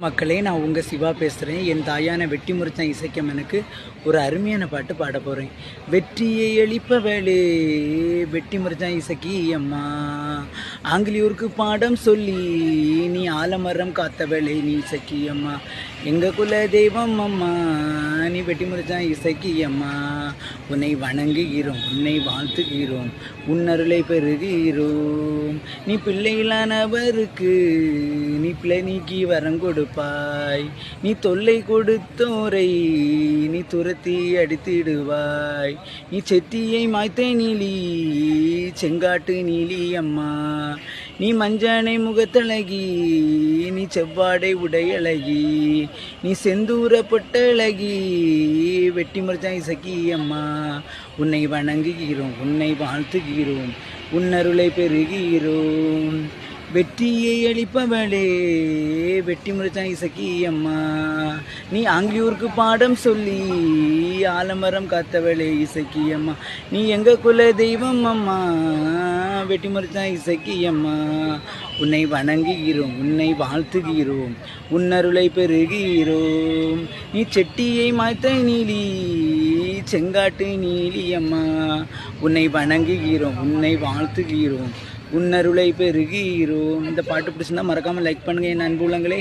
மக்களே நான் உங்கள் சிவா பேசுகிறேன் என் தாயான வெட்டி முறிச்சான் இசைக்கம்மனுக்கு ஒரு அருமையான பாட்டு பாட போகிறேன் வெற்றியை எளிப்பவளே வெட்டி முறிச்சான் இசைக்கி அம்மா. ஆங்கிலியூருக்கு பாடம் சொல்லி நீ ஆலமரம் காத்தவளே நீ இசைக்கி அம்மா. எங்கள் குல தெய்வம் அம்மா நீ வெட்டி முறிச்சான் இசைக்கி அம்மா. உன்னை வணங்குகிறோம் உன்னை வாழ்த்துகிறோம் உன்னருளை பெறுகிறோம். நீ பிள்ளைகளானவருக்கு நீ பிள்ளை நீக்கி வரம் கொடுப்பாய் நீ தொல்லை கொடுத்தோரை நீ துரத்தி அடித்திடுவாய். நீ செத்தியை மாய்த்தே நீலி செங்காட்டு நீலி அம்மா. நீ மஞ்சனை முகத்தழகி நீ செவ்வாடை உடையழகி. நீ செந்தூரப்பட்டழகி வெட்டி மறைச்சாய் சகி அம்மா. உன்னை வணங்குகிறோம் உன்னை வாழ்த்துகிறோம் உன்னருளை பெறுகிறோம். வெற்றியை அளிப்பவளே வெட்டி முறைச்சான் இசக்கி அம்மா. நீ அங்கியூருக்கு பாடம் சொல்லி ஆலமரம் காத்தவளே இசக்கி அம்மா. நீ எங்க குல தெய்வம் அம்மா வெட்டி முறைச்சான் இசக்கி அம்மா. உன்னை வணங்குகிறோம் உன்னை வாழ்த்துகிறோம் உன்னருளை பெறுகிறோம். நீ செட்டியை மாய்த்த நீலி செங்காட்டு நீலி அம்மா. உன்னை வணங்குகிறோம் உன்னை வாழ்த்துகிறோம் உன்னருளை பெருகிறோம் இந்த பாட்டு பிடிச்சிருந்தா மறக்காமல் லைக் பண்ணுங்கள் என் அன்பு உள்ளங்களே.